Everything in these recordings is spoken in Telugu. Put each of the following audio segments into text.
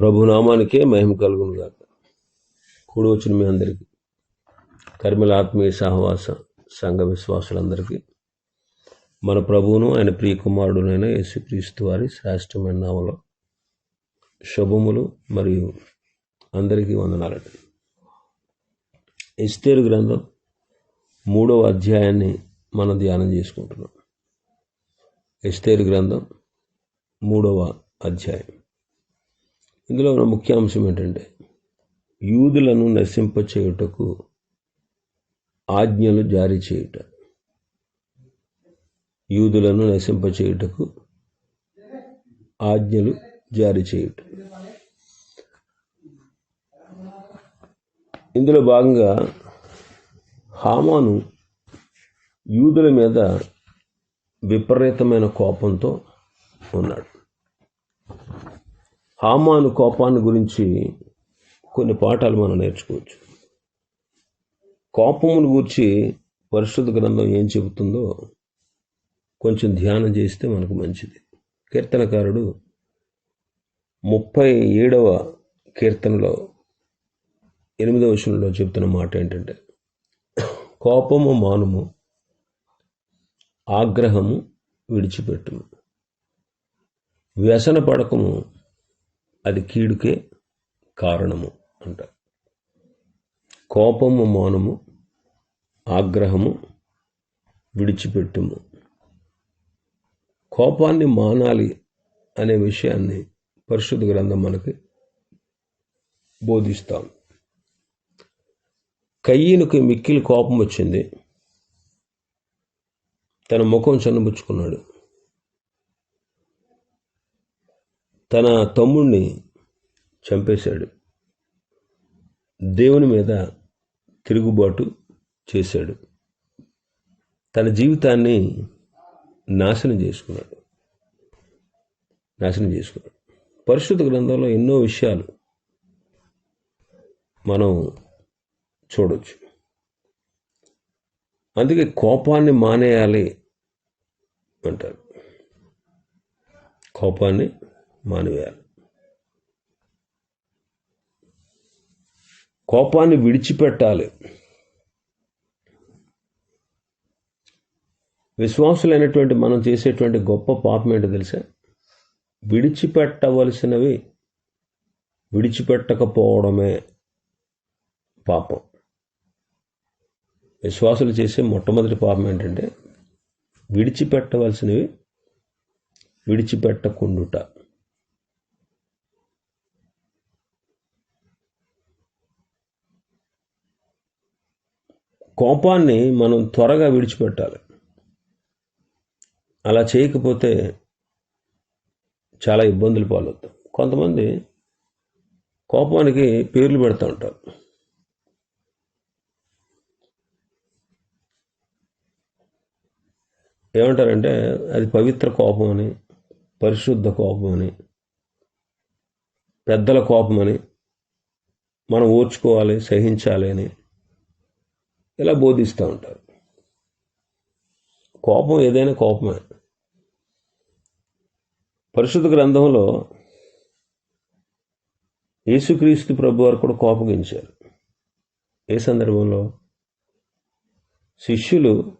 ప్రభునామానికే మహిమ కలుగును గాక. కూడి వచ్చిన మీ అందరికీ కర్మల ఆత్మీయ సహవాస సంఘ విశ్వాసులందరికీ మన ప్రభువును ఆయన ప్రియ కుమారుడునైన యేసుక్రీస్తు వారి శ్రేష్టమైన నామలో శుభములు మరియు అందరికీ వందనాలండి. ఎస్తేరు గ్రంథం మూడవ అధ్యాయాన్ని మనం ధ్యానం చేసుకుంటున్నాం. ఎస్తేరు గ్రంథం మూడవ అధ్యాయం. ఇందులో ఉన్న ముఖ్యాంశం ఏంటంటే యూదులను నశింపచేయుటకు ఆజ్ఞలు జారీ చేయుట. యూదులను నశింపచేయుటకు ఆజ్ఞలు జారీ చేయుట. ఇందులో భాగంగా హామాను యూదుల మీద విపరీతమైన కోపంతో ఉన్నాడు. హామాను కోపాన్ని గురించి కొన్ని పాఠాలు మనం నేర్చుకోవచ్చు. కోపమును గురించి పరిశుద్ధ గ్రంథం ఏం చెబుతుందో కొంచెం ధ్యానం చేస్తే మనకు మంచిది. కీర్తనకారుడు ముప్పై ఏడవ కీర్తనలో ఎనిమిదవ వచనంలో చెబుతున్న మాట ఏంటంటే కోపము మానుము ఆగ్రహము విడిచిపెట్టుము వ్యసన పడకము అది కీడుకే కారణము అంట. కోపము మౌనము ఆగ్రహము విడిచిపెట్టుము. కోపాన్ని మానాలి అనే విషయాన్ని పరిశుద్ధ గ్రంథం మనకి బోధిస్తాం. కయ్యనుకి మిక్కిలి కోపం వచ్చింది. తన ముఖం చన్నబుచ్చుకున్నాడు తన తమ్ముణ్ణి చంపేశాడు. దేవుని మీద తిరుగుబాటు చేశాడు. తన జీవితాన్ని నాశనం చేసుకున్నాడు. నాశనం చేసుకున్నాడు. పరిశుద్ధ గ్రంథంలో ఎన్నో విషయాలు మనం చూడవచ్చు అందుకే కోపాన్ని మానేయాలి అంటారు. కోపాన్ని మానివేయాలి కోపాన్ని విడిచిపెట్టాలి. విశ్వాసులైనటువంటి మనం చేసేటువంటి గొప్ప పాపం ఏంటో తెలుసా? విడిచిపెట్టవలసినవి విడిచిపెట్టకపోవడమే పాపం. విశ్వాసులు చేసే మొట్టమొదటి పాపం ఏంటంటే విడిచిపెట్టవలసినవి విడిచిపెట్టకుండుట. కోపాన్ని మనం త్వరగా విడిచిపెట్టాలి. అలా చేయకపోతే చాలా ఇబ్బందులు పాలవుతాం. కొంతమంది కోపానికి పేర్లు పెడతా ఉంటారు. ఏమంటారంటే అది పవిత్ర కోపం అని పరిశుద్ధ కోపం అని పెద్దల కోపం అని మనం ఓర్చుకోవాలి సహించాలి అని ఇలా బోధిస్తూ ఉంటారు. కోపం ఏదైనా కోపమే. పరిశుద్ధ గ్రంథంలో యేసుక్రీస్తు ప్రభు వారు కూడా కోపగించారు ఏ సందర్భంలో? శిష్యులు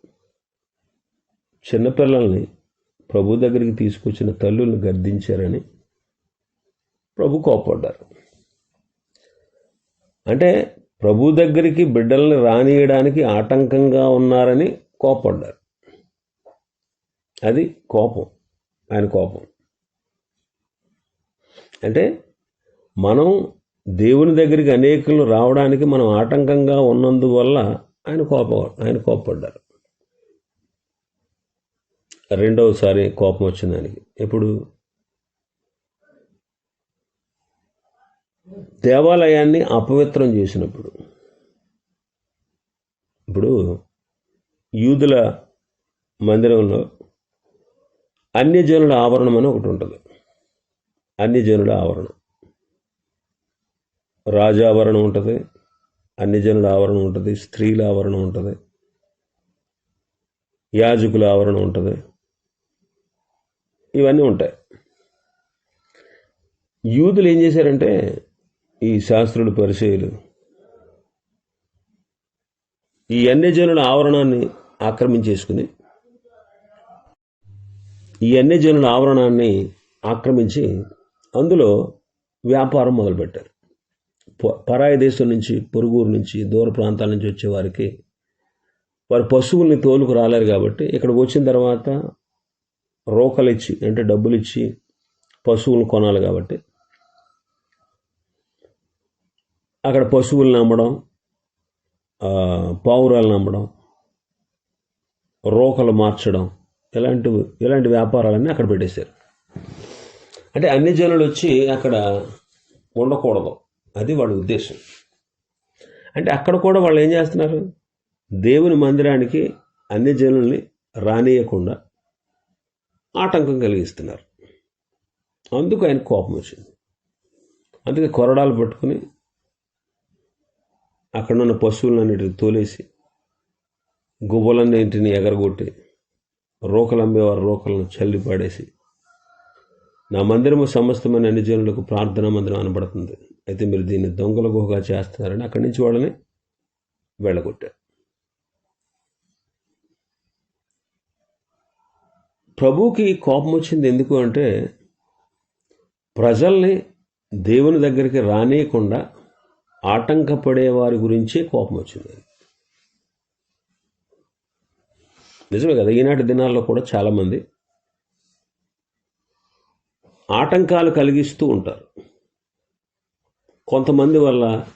చిన్నపిల్లల్ని ప్రభు దగ్గరికి తీసుకొచ్చిన తల్లుల్ని గర్దించారని ప్రభు కోపడ్డారు. అంటే ప్రభు దగ్గరికి బిడ్డల్ని రానియడానికి ఆటంకంగా ఉన్నారని కోపడ్డారు. అది కోపం. ఆయన కోపం. అంటే మనం దేవుని దగ్గరికి అనేకులు రావడానికి మనం ఆటంకంగా ఉన్నందువల్ల ఆయన కోప ఆయన కోపడ్డారు. రెండవసారి కోపం వచ్చిందానికి. ఇప్పుడు ఎప్పుడు? దేవాలయాన్ని అపవిత్రం చేసినప్పుడు ఇప్పుడు యూదుల మందిరంలో అన్యజనుల ఆవరణం అని ఒకటి ఉంటుంది. అన్యజనుల ఆవరణం. రాజావరణం ఉంటుంది అన్యజనుల ఆవరణం ఉంటుంది స్త్రీల ఆవరణం ఉంటుంది యాజకుల ఆవరణం ఉంటుంది. ఇవన్నీ ఉంటాయి. యూదులు ఏం చేశారంటే ఈ శాస్త్రుడు పరిచయులు. ఈ అన్యజనుల ఆవరణాన్ని ఆక్రమించేసుకుని ఈ అన్యజనుల ఆవరణాన్ని ఆక్రమించి అందులో వ్యాపారం మొదలుపెట్టారు. ప- పరాయి దేశం నుంచి పొరుగురు నుంచి దూర ప్రాంతాల నుంచి వచ్చే వారికి వారి పశువుల్ని తోలుకు రాలేరు కాబట్టి ఇక్కడ వచ్చిన తర్వాత రోకలిచ్చి అంటే డబ్బులు ఇచ్చి పశువులు కొనాలి కాబట్టి అక్కడ పశువులను అమ్మడం పావురాలు పావురాలను అమ్మడం రోకలు మార్చడం ఇలాంటి ఇలాంటి వ్యాపారాలన్నీ అక్కడ పెట్టేశారు. అంటే అన్ని జనులు వచ్చి అక్కడ ఉండకూడదు. అది వాళ్ళ ఉద్దేశం. అంటే అక్కడ కూడా వాళ్ళు ఏం చేస్తున్నారు? దేవుని మందిరానికి అన్ని జనుల్ని రానియకుండా ఆటంకం కలిగిస్తున్నారు. అందుకు ఆయన కోపం వచ్చింది. అందుకే కొరడాలు పట్టుకుని అక్కడున్న పశువులన్నిటిని తోలేసి గువ్వలన్నింటిని ఎగరగొట్టి రోకలు అమ్మేవారు రోకలను చల్లి పాడేసి నా మందిరము సమస్తమైన అన్ని జనులకు ప్రార్థనా మందిరం అనబడుతుంది. అయితే మీరు దీన్ని దొంగల గుహగా చేస్తున్నారని అక్కడి నుంచి వాళ్ళని వెళ్ళగొట్టారు. ప్రభుకి కోపం వచ్చింది ఎందుకు అంటే ప్రజల్ని దేవుని దగ్గరికి రానియకుండా ఆటంకపడే వారి గురించే కోపం వచ్చింది. నిజమే కదా ఈనాటి దినాల్లో కూడా చాలామంది ఆటంకాలు కలిగిస్తూ ఉంటారు. కొంతమంది వల్ల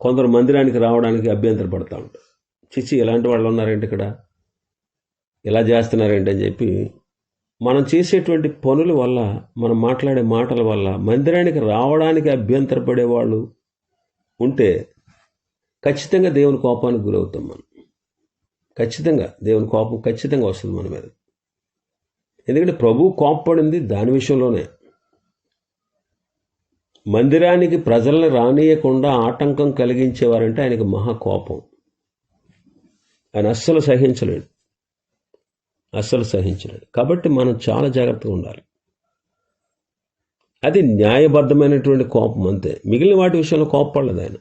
కొందరు మందిరానికి రావడానికి అభ్యంతర పడుతూ ఉంటారు. చిచ్చి ఇలాంటి వాళ్ళు ఉన్నారేంటి ఇక్కడ? ఇలా చేస్తున్నారేంటి అని చెప్పి మనం చేసేటువంటి పనుల వల్ల మనం మాట్లాడే మాటల వల్ల మందిరానికి రావడానికి అభ్యంతరపడే వాళ్ళు ఉంటే ఖచ్చితంగా దేవుని కోపానికి గురవుతాం మనం. ఖచ్చితంగా దేవుని కోపం ఖచ్చితంగా వస్తుంది మన మీద. ఎందుకంటే ప్రభు కోప్పడింది దాని విషయంలోనే. మందిరానికి ప్రజల్ని రానియకుండా ఆటంకం కలిగించేవారంటే ఆయనకి మహా కోపం. ఆయన అస్సలు సహించలేడు. అస్సలు సహించలేడు కాబట్టి మనం చాలా జాగ్రత్తగా ఉండాలి. అది న్యాయబద్ధమైనటువంటి కోపం అంతే. మిగిలిన వాటి విషయంలో కోప్పడలేదు ఆయన.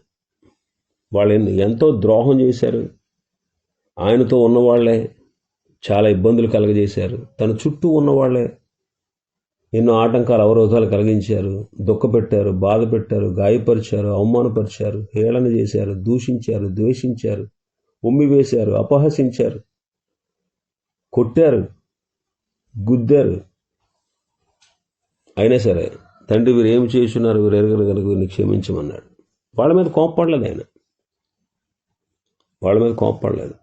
వాళ్ళు ఎంతో ద్రోహం చేశారు. ఆయనతో ఉన్నవాళ్ళే చాలా ఇబ్బందులు కలగజేశారు. తన చుట్టూ ఉన్నవాళ్ళే ఎన్నో ఆటంకాలు అవరోధాలు కలిగించారు. దుఃఖపెట్టారు బాధ పెట్టారు గాయపరిచారు అవమానపరిచారు హేళన చేశారు దూషించారు ద్వేషించారు ఉమ్మివేశారు అపహసించారు. కొట్టారు గుద్దారు. అయినా సరే తండ్రి వీరు ఏమి చేస్తున్నారు? వీరు ఎరగరు కనుక వీరిని క్షమించమన్నాడు. వాళ్ళ మీద కోప్పడలేదు ఆయన. వాళ్ళ మీద కోప్పడలేదు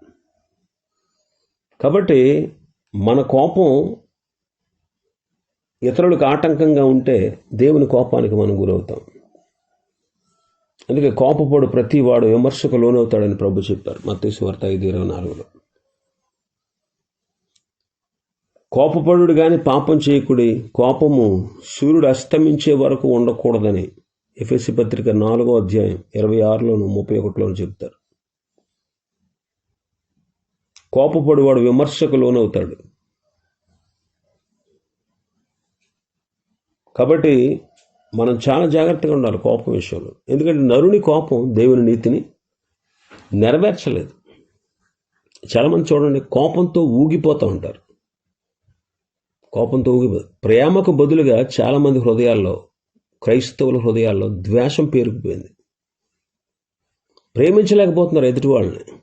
కాబట్టి మన కోపం ఇతరులకు ఆటంకంగా ఉంటే దేవుని కోపానికి మనం గురవుతాం. అందుకే కోపపడు ప్రతి వాడు విమర్శకు లోనవుతాడని ప్రభు చెప్పారు. మత్స్సు వార్త ఐదు ఇరవై నాలుగులో. కోపపడు కానీ పాపం చేయకుడి. కోపము సూర్యుడు అస్తమించే వరకు ఉండకూడదని ఎఫ్ఎస్సి పత్రిక నాలుగో అధ్యాయం ఇరవై ఆరులోను ముప్పై ఒకటిలోను చెప్తారు కోపపడివాడు విమర్శకు లోనవుతాడు కాబట్టి మనం చాలా జాగ్రత్తగా ఉండాలి కోపం విషయంలో. ఎందుకంటే నరుని కోపం దేవుని నీతిని నెరవేర్చలేదు. చాలామంది చూడండి కోపంతో ఊగిపోతూ ఉంటారు. కోపంతో ప్రేమకు బదులుగా చాలామంది హృదయాల్లో క్రైస్తవుల హృదయాల్లో ద్వేషం పేరుకుపోయింది. ప్రేమించలేకపోతున్నారు ఎదుటి వాళ్ళని.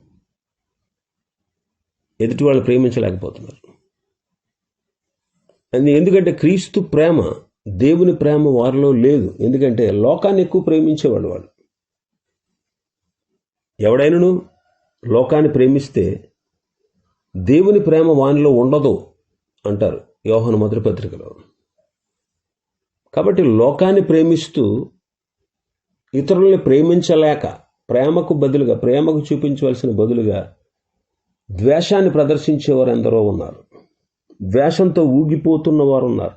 ఎదుటి వాళ్ళని ప్రేమించలేకపోతున్నారు. అది ఎందుకంటే క్రీస్తు ప్రేమ దేవుని ప్రేమ వారిలో లేదు. ఎందుకంటే లోకాన్ని ఎక్కువ ప్రేమించేవాడు వాడు ఎవడైనను లోకాన్ని ప్రేమిస్తే దేవుని ప్రేమ వానిలో ఉండదు అంటారు. యోహన మొదటి పత్రికలో. కాబట్టి లోకాన్ని ప్రేమిస్తూ ఇతరుల్ని ప్రేమించలేక ప్రేమకు బదులుగా ప్రేమకు చూపించవలసిన బదులుగా ద్వేషాన్ని ప్రదర్శించేవారు ఎందరో ఉన్నారు. ద్వేషంతో ఊగిపోతున్న వారు ఉన్నారు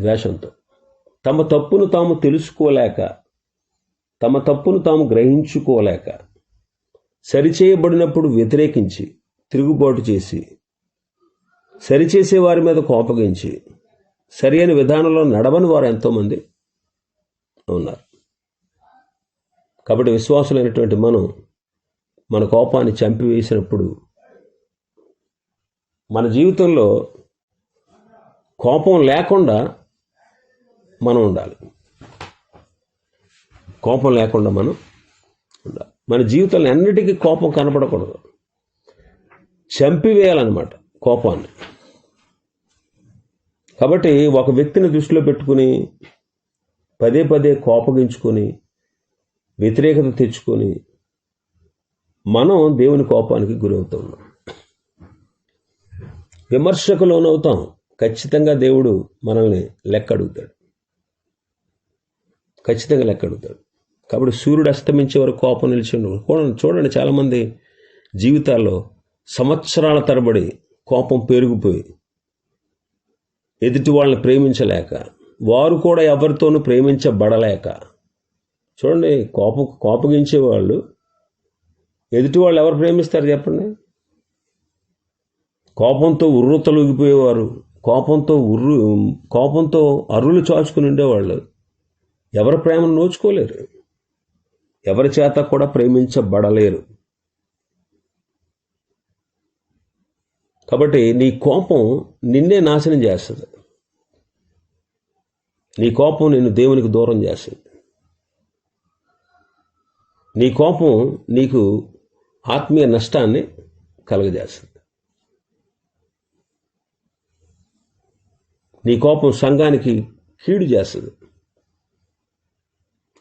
ద్వేషంతో. తమ తప్పును తాము తెలుసుకోలేక తమ తప్పును తాము గ్రహించుకోలేక సరిచేయబడినప్పుడు వ్యతిరేకించి తిరుగుబాటు చేసి సరిచేసే వారి మీద కోపగించి సరి అయిన విధానంలో నడవని వారు ఎంతోమంది ఉన్నారు. కాబట్టి విశ్వాసులైనటువంటి మనం మన కోపాన్ని చంపివేసినప్పుడు మన జీవితంలో కోపం లేకుండా మనం ఉండాలి. కోపం లేకుండా మనం ఉండాలి. మన జీవితంలో అన్నిటికీ కోపం కనపడకూడదు. చంపివేయాలన్నమాట. కోపాన్ని కాబట్టి ఒక వ్యక్తిని దృష్టిలో పెట్టుకుని పదే పదే కోపగించుకొని వ్యతిరేకత తెచ్చుకొని మనం దేవుని కోపానికి గురవుతున్నాం విమర్శకు లోనవుతాం ఖచ్చితంగా దేవుడు మనల్ని లెక్క అడుగుతాడు. ఖచ్చితంగా లెక్క అడుగుతాడు. కాబట్టి సూర్యుడు అస్తమించే వరకు కోపం నిలిచి చూడండి చూడండి చాలామంది జీవితాల్లో సంవత్సరాల తరబడి కోపం పెరిగిపోయి ఎదుటి వాళ్ళని ప్రేమించలేక వారు కూడా ఎవరితోనూ ప్రేమించబడలేక. చూడండి కోపం కోపగించే వాళ్ళు ఎదుటి వాళ్ళు ఎవరు ప్రేమిస్తారు చెప్పండి? కోపంతో ఉర్రు తొలగిపోయేవారు కోపంతో ఉర్రు కోపంతో అరులు చాచుకుని ఉండేవాళ్ళు ఎవరి ప్రేమను నోచుకోలేరు. ఎవరి చేత కూడా ప్రేమించబడలేరు. కాబట్టి నీ కోపం నిన్నే నాశనం చేస్తుంది. నీ కోపం నిన్ను దేవునికి దూరం చేస్తుంది. నీ కోపం నీకు ఆత్మీయ నష్టాన్ని కలుగజేస్తుంది. నీ కోపం సంఘానికి కీడు చేస్తుంది.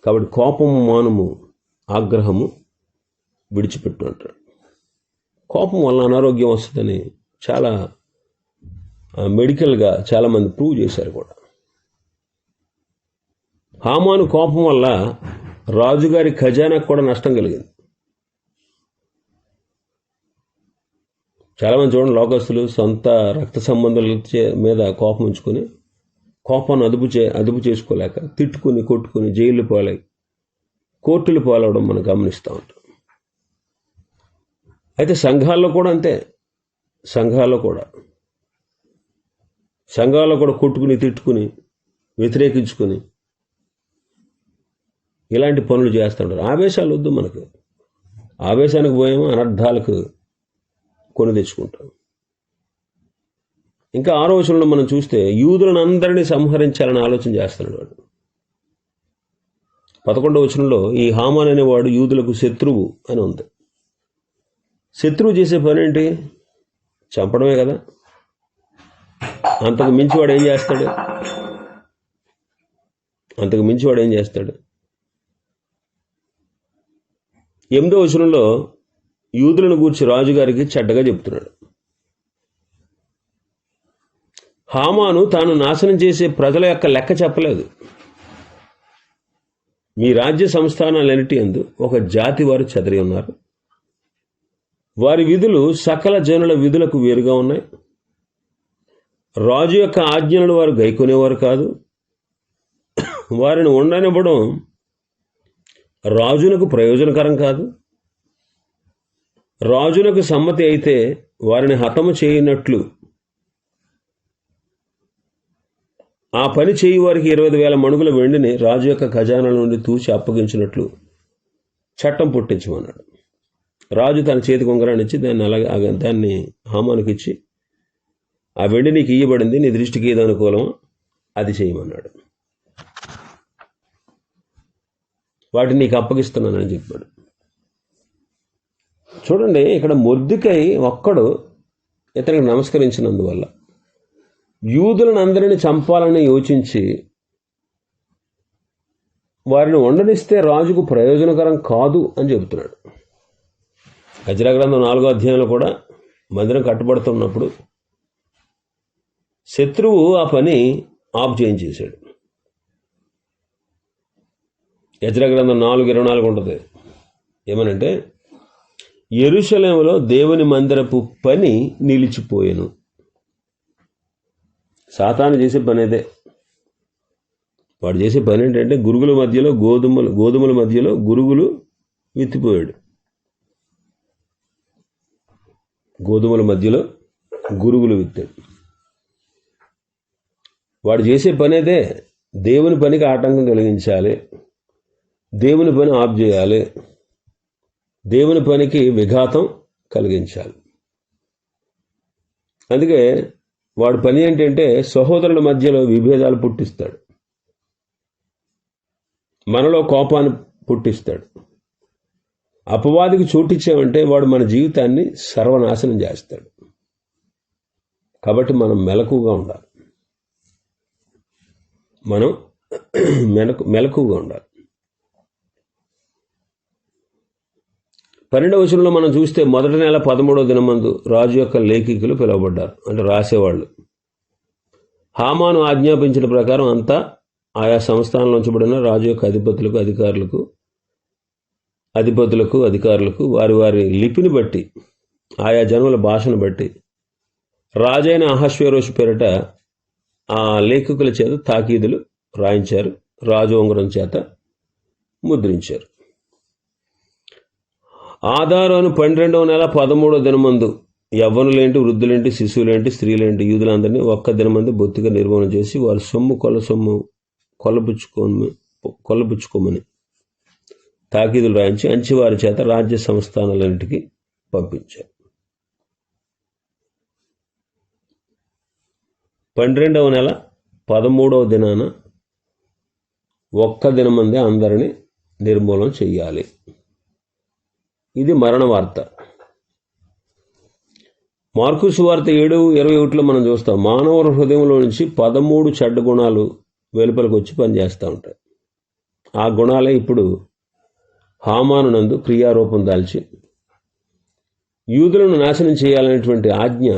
కాబట్టి కోపము మానము ఆగ్రహము విడిచిపెట్టు అంటాడు. కోపం వల్ల అనారోగ్యం వస్తుందని చాలా మెడికల్గా చాలామంది ప్రూవ్ చేశారు కూడా. హామాను కోపం వల్ల రాజుగారి ఖజానాకు కూడా నష్టం కలిగింది. చాలామంది చూడండి లోకస్తులు సొంత రక్త సంబంధాల చే- మీద కోపం ఉంచుకొని కోపాన్ని అదుపు చే అదుపు చేసుకోలేక తిట్టుకుని కొట్టుకుని జైలు పోలే కోర్టులు పాలవడం మనం గమనిస్తూ ఉంటాం. అయితే సంఘాల్లో కూడా అంతే. సంఘాల్లో కూడా. సంఘాల్లో కూడా కొట్టుకుని తిట్టుకుని వ్యతిరేకించుకుని ఇలాంటి పనులు చేస్తుంటారు. ఆవేశాలు వద్దు మనకు. ఆవేశానికి పోయేమో అనర్థాలకు కొని తెచ్చుకుంటాం. ఇంకా ఆలోచనలు మనం చూస్తే యూదులను అందరినీ సంహరించాలని ఆలోచన చేస్తున్నాడు వాడు. పదకొండవ వచనంలో ఈ హామాన్ అనేవాడు యూదులకు శత్రువు అని ఉంది. శత్రువు చేసే పని ఏంటి చంపడమే కదా. అంతకు మించి వాడు ఏం చేస్తాడు? అంతకు మించి వాడు ఏం చేస్తాడు? ఎనిమిదో వచనంలో యూదులను గూర్చి రాజుగారికి చెడ్డగా చెప్తున్నాడు హామాను తాను నాశనం చేసే ప్రజల యొక్క లెక్క చెప్పలేదు. మీ రాజ్య సంస్థానాలన్నిటి ఎందు ఒక జాతి వారు చెదరి ఉన్నారు. వారి విధులు సకల జనుల విధులకు వేరుగా ఉన్నాయి. రాజు యొక్క ఆజ్ఞలను వారు గైకొనేవారు కాదు. వారిని ఉండనివ్వడం రాజునకు ప్రయోజనకరం కాదు. రాజునకు సమ్మతి అయితే వారిని హతము చేయనట్లు. ఆ పని చేయి వారికి ఇరవై వేల మణుగుల వెండిని రాజు యొక్క ఖజానా నుండి తూచి అప్పగించినట్లు చట్టం పుట్టించమన్నాడు. రాజు తన చేతికి ఉంగరాన్ని ఇచ్చి దాన్ని అలాగే దాన్ని హామానికి ఇచ్చి ఆ వెండి నీకు ఇయ్యబడింది నీ దృష్టికి ఏది అనుకూలమో అది చేయమన్నాడు వాటిని నీకు అప్పగిస్తున్నానని చెప్పాడు. చూడండి ఇక్కడ మొద్దుకై ఒక్కడు ఇతనికి నమస్కరించినందువల్ల యూదులను అందరిని చంపాలని యోచించి వారిని వండనిస్తే రాజుకు ప్రయోజనకరం కాదు అని చెబుతున్నాడు. గజరా గ్రంథం నాలుగో అధ్యాయంలో కూడా మందిరం కట్టుబడుతున్నప్పుడు శత్రువు ఆ పని ఆఫ్ చేయించేశాడు. యజ్ర గ్రంథం నాలుగు ఇరవై నాలుగు ఉంటుంది. ఏమనంటే ఎరుషలేములో దేవుని మందిరపు పని నిలిచిపోయాను. సాతాను చేసే పని అదే. వాడు చేసే పని ఏంటంటే గురుగుల మధ్యలో గోధుమలు గోధుమల మధ్యలో గురుగులు విత్తిపోయాడు. గోధుమల మధ్యలో గురుగులు విత్తాడు వాడు చేసే పని అదే దేవుని పనికి ఆటంకం కలిగించాలి దేవుని పని ఆఫ్ చేయాలి దేవుని పనికి విఘాతం కలిగించాలి. అందుకే వాడి పని ఏంటంటే సహోదరుల మధ్యలో విభేదాలు పుట్టిస్తాడు. మనలో కోపాన్ని పుట్టిస్తాడు. అపవాదికి చోటిచ్చామంటే వాడు మన జీవితాన్ని సర్వనాశనం చేస్తాడు. కాబట్టి మనం మెలకుగా ఉండాలి. మనం మెలకు మెలకుగా ఉండాలి. పన్నెండవ వచనంలో మనం చూస్తే మొదటి నెల పదమూడవ దినమందు రాజు యొక్క లేఖికులు పిలువబడ్డారు. అంటే రాసేవాళ్ళు. హామాను ఆజ్ఞాపించిన ప్రకారం అంతా ఆయా సంస్థానంలో ఉంచబడిన రాజు యొక్క అధిపతులకు అధికారులకు అధిపతులకు అధికారులకు వారి వారి లిపిని బట్టి ఆయా జనుల భాషను బట్టి రాజైన అహశ్వరోషు పేరిట ఆ లేఖకుల చేత తాకీదులు రాయించారు. రాజు ఉంగరం చేత ముద్రించారు. ఆధారాను పన్నెండవ నెల పదమూడవ దినమందు యవ్వనులేంటి వృద్ధులేంటి శిశువులేంటి స్త్రీలేంటి యూదులందరినీ ఒక్క దినమంది బొత్తిగా నిర్మూలన చేసి వారి సొమ్ము కొల సొమ్ము కొలపుచ్చుకోమని కొలపుచ్చుకోమని తాకీదులు రాయించి అంచివారి చేత రాజ్య సంస్థానాలన్నిటికీ పంపించారు. పన్నెండవ నెల పదమూడవ దినాన ఒక్క దినమందే అందరిని నిర్మూలన చెయ్యాలి ఇది మరణ వార్త. మార్కు సువార్త ఏడు ఇరవై ఒకటిలో మనం చూస్తాం మానవ హృదయంలో నుంచి పదమూడు చెడ్డ గుణాలు వెలుపలికి వచ్చి పనిచేస్తూ ఉంటాయి. ఆ గుణాలే ఇప్పుడు హామానునందు క్రియారూపం దాల్చి యూదులను నాశనం చేయాలనేటువంటి ఆజ్ఞ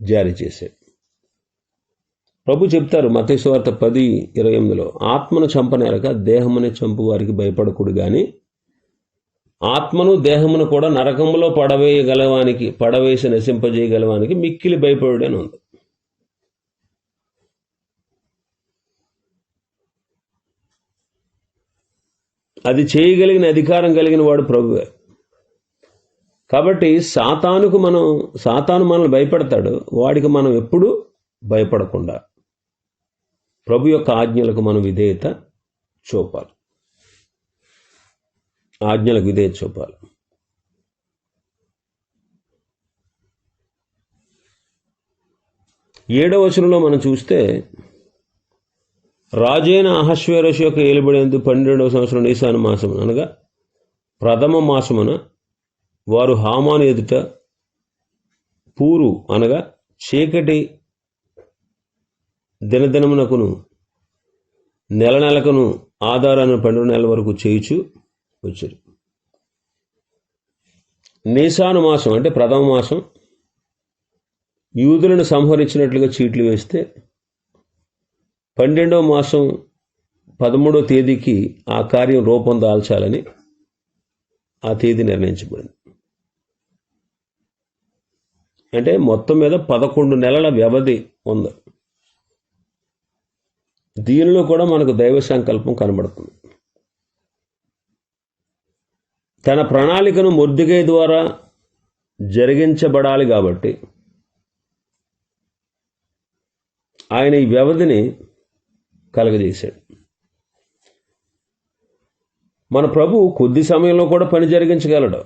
జారీ చేశాడు. ప్రభు చెప్తారు మతేశ్వార్త పది ఇరవై ఎనిమిదిలో ఆత్మను చంపనేరక దేహముని చంపు వారికి భయపడకూడు కానీ ఆత్మను దేహమును కూడా నరకములో పడవేయగలవానికి పడవేసి నశింపజేయగలవానికి మిక్కిలి భయపడు ఉంది. అది చేయగలిగిన అధికారం కలిగిన వాడు ప్రభువే. కాబట్టి సాతానుకు మనం సాతాను మనల్ని భయపెడతాడు వాడికి మనం ఎప్పుడూ భయపడకుండా ప్రభు యొక్క ఆజ్ఞలకు మనం విధేయత చూపాలి. ఆజ్ఞలకు విధేయత చూపాలి. ఏడవ వచనంలో మనం చూస్తే రాజైన అహస్వేరసు యొక్క ఏలుబడేందు పన్నెండవ సంవత్సరం ఈశాన మాసం అనగా ప్రథమ మాసమున వారు హామాను ఎదుట పూరు అనగా చీకటి దినదినమునకును నెల నెలకును ఆధారాన్ని పన్నెండు నెలల వరకు చేయుచు వచ్చారు నీసాను మాసం అంటే ప్రథమ మాసం. యూదులను సంహరించినట్లుగా చీట్లు వేస్తే పన్నెండో మాసం పదమూడో తేదీకి ఆ కార్యం రూపం దాల్చాలని ఆ తేదీ నిర్ణయించబడింది. అంటే మొత్తం మీద పదకొండు నెలల వ్యవధి ఉంది. దీనిలో కూడా మనకు దైవ సంకల్పం కనబడుతుంది. తన ప్రణాళికను మొద్దుగై ద్వారా జరిగించబడాలి కాబట్టి ఆయన ఈ వ్యవధిని కలగజేశాడు. మన ప్రభు కొద్ది సమయంలో కూడా పని జరిగించగలడు.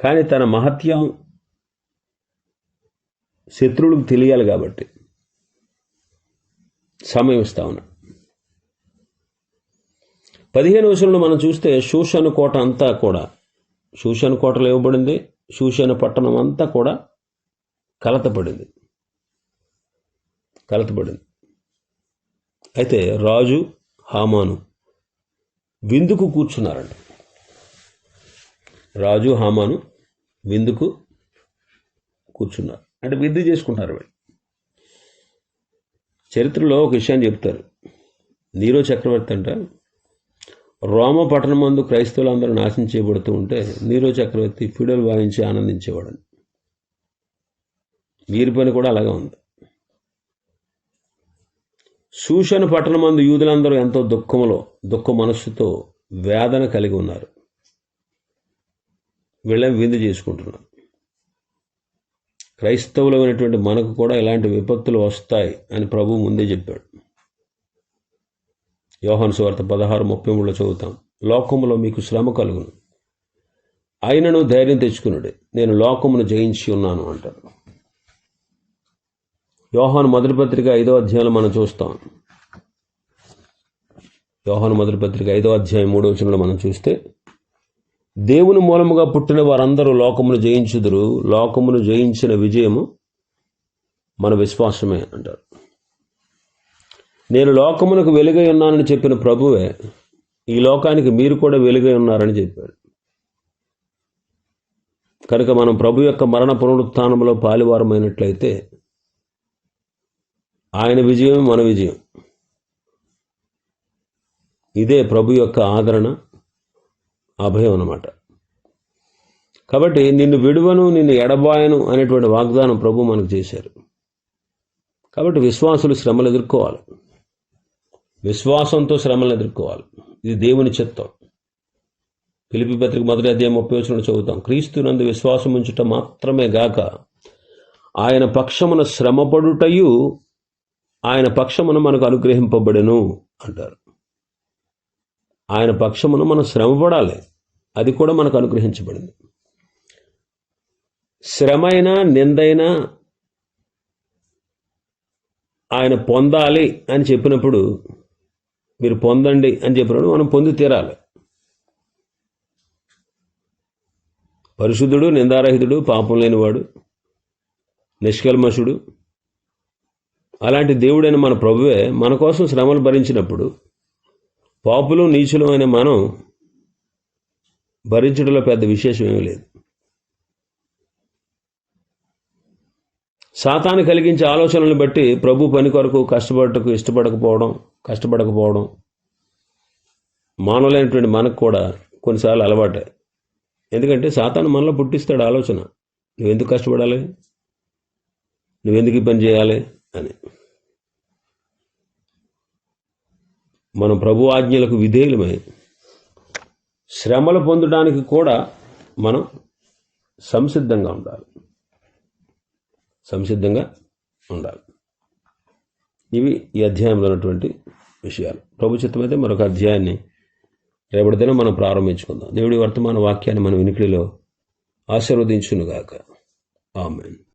కానీ తన మహత్యం శత్రువులకు తెలియాలి కాబట్టి సమయం ఇస్తా ఉన్నాడు. పదిహేను వచనంలో మనం చూస్తే శూషణ కోట అంతా కూడా శూషణ కోటలో ఇవ్వబడింది శూషణ పట్టణం అంతా కూడా కలతపడింది. కలతపడింది. అయితే రాజు హామాను విందుకు కూర్చున్నారంట. రాజు హామాను విందుకు కూర్చున్నారు. అంటే విందు చేసుకుంటారు వాళ్ళు. చరిత్రలో ఒక విషయాన్ని చెప్తారు. నీరో చక్రవర్తి అంట రోమ పట్టణం మందు క్రైస్తవులందరూ నాశనం చేయబడుతూ ఉంటే నీరో చక్రవర్తి ఫిడల్ వాయించి ఆనందించేవాడని. వీరి పని కూడా అలాగే ఉంది. సూషణ పట్టణ మందు యూదులందరూ ఎంతో దుఃఖములో దుఃఖ మనస్సుతో వేదన కలిగి ఉన్నారు. వీళ్ళని విందు చేసుకుంటున్నారు క్రైస్తవులమైనటువంటి మనకు కూడా ఇలాంటి విపత్తులు వస్తాయి అని ప్రభు ముందే చెప్పాడు. యోహన్ సువార్త పదహారు ముప్పై మూడులో చదువుతాం. లోకములో మీకు శ్రమ కలుగును. అయినను ధైర్యం తెచ్చుకున్నాడు నేను లోకమును జయించి ఉన్నాను అంటారు. యోహాను మొదటి పత్రిక ఐదో అధ్యాయంలో మనం చూస్తాం. యోహాను మొదటి పత్రిక ఐదో అధ్యాయం మూడో వచనంలో మనం చూస్తే దేవుని మూలముగా పుట్టిన వారందరూ లోకమును జయించుదురు. లోకమును జయించిన విజయము మన విశ్వాసమే అంటారు. నేను లోకమునకు వెలుగై ఉన్నానని చెప్పిన ప్రభువే ఈ లోకానికి మీరు కూడా వెలుగై ఉన్నారని చెప్పాడు. కనుక మనం ప్రభు యొక్క మరణ పునరుత్థానంలో పాలివారమైనట్లయితే ఆయన విజయం మన విజయం. ఇదే ప్రభు యొక్క ఆదరణ అభయం అన్నమాట. కాబట్టి నిన్ను విడువను నిన్ను ఎడబాయను అనేటువంటి వాగ్దానం ప్రభు మనకు చేశారు. కాబట్టి విశ్వాసులు శ్రమలు ఎదుర్కోవాలి. విశ్వాసంతో శ్రమలను ఎదుర్కోవాలి. ఇది దేవుని చిత్తం. పిలిపి పత్రిక మొదటి అధ్యాయం ముప్పై వచ్చిన చదువుతాం. క్రీస్తునందు విశ్వాసం ఉంచుట మాత్రమే గాక ఆయన పక్షమున శ్రమపడుటయు ఆయన పక్షమును మనకు అనుగ్రహింపబడెను అంటారు. ఆయన పక్షమును మనం శ్రమపడాలి. అది కూడా మనకు అనుగ్రహించబడింది. శ్రమైనా నిందైనా ఆయన పొందాలి అని చెప్పినప్పుడు మీరు పొందండి అని చెప్పినప్పుడు మనం పొంది తీరాలి. పరిశుద్ధుడు నిందారహితుడు పాపం లేనివాడు నిష్కల్మషుడు అలాంటి దేవుడైన మన ప్రభువే మన కోసం శ్రమలు భరించినప్పుడు పాపులు నీచులు అనే మనం భరించడంలో పెద్ద విశేషం ఏమీ లేదు. సాతాను కలిగించే ఆలోచనలను బట్టి ప్రభు పని కొరకు కష్టపడటకు ఇష్టపడకపోవడం కష్టపడకపోవడం మానవులైనటువంటి మనకు కూడా కొన్నిసార్లు అలవాటే. ఎందుకంటే సాతాను మనలో పుట్టిస్తాడు ఆలోచన. నువ్వెందుకు కష్టపడాలి? నువ్వెందుకు ఈ పని చేయాలి? అని. మనం ప్రభు ఆజ్ఞలకు విధేయులమై. శ్రమలు పొందడానికి కూడా మనం సంసిద్ధంగా ఉండాలి. సంసిద్ధంగా ఉండాలి. ఇవి ఈ అధ్యాయంలో ఉన్నటువంటి విషయాలు. ప్రభు చిత్తమైతే మరొక అధ్యాయాన్ని రేపటి దినం మనం ప్రారంభించుకుందాం. దేవుడి వర్తమాన వాక్యాన్ని మన వినికిడిలో ఆశీర్వదించునుగాక. ఆమెన్.